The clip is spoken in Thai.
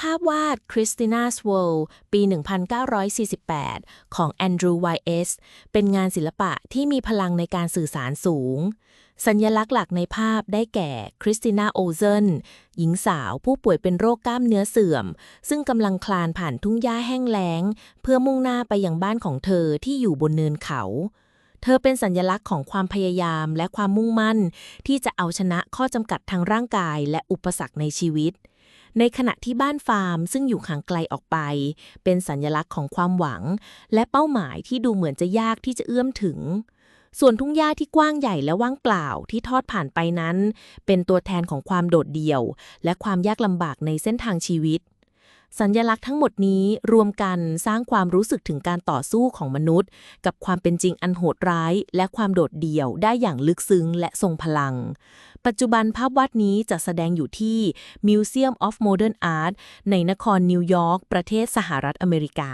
ภาพวาด Christina's World ปี 1948 ของแอนดรูว์ไวเอสเป็นงานศิลปะที่มีพลังในการสื่อสารสูง สัญลักษณ์หลักในภาพได้แก่คริสติน่าโอเซนหญิงสาวผู้ป่วยเป็นโรคกล้ามเนื้อเสื่อม ซึ่งกำลังคลานผ่านทุ่งหญ้าแห้งแล้ง เพื่อมุ่งหน้าไปยังบ้านของเธอที่อยู่บนเนินเขาเธอเป็นสัญลักษณ์ของความพยายามและความมุ่งมั่น ที่จะเอาชนะข้อจำกัดทางร่างกายและอุปสรรคในชีวิต ในขณะที่บ้านฟาร์มซึ่งอยู่ห่างไกลออกไป เป็นสัญลักษณ์ของความหวัง และเป้าหมายที่ดูเหมือนจะยากที่จะเอื้อมถึง ส่วนทุ่งหญ้าที่กว้างใหญ่และว่างเปล่าที่ทอดผ่านไปนั้น เป็นตัวแทนของความโดดเดี่ยว และความยากลำบากในเส้นทางชีวิต สัญลักษณ์ทั้งหมดนี้รวมกันสร้างความรู้สึกถึงการต่อสู้ของมนุษย์ กับความเป็นจริงอันโหดร้าย และความโดดเดี่ยวได้อย่างลึกซึ้งและทรงพลัง ปัจจุบันภาพวาดนี้จะแสดงอยู่ที่ Museum of Modern Art ในนครนิวยอร์กประเทศสหรัฐอเมริกา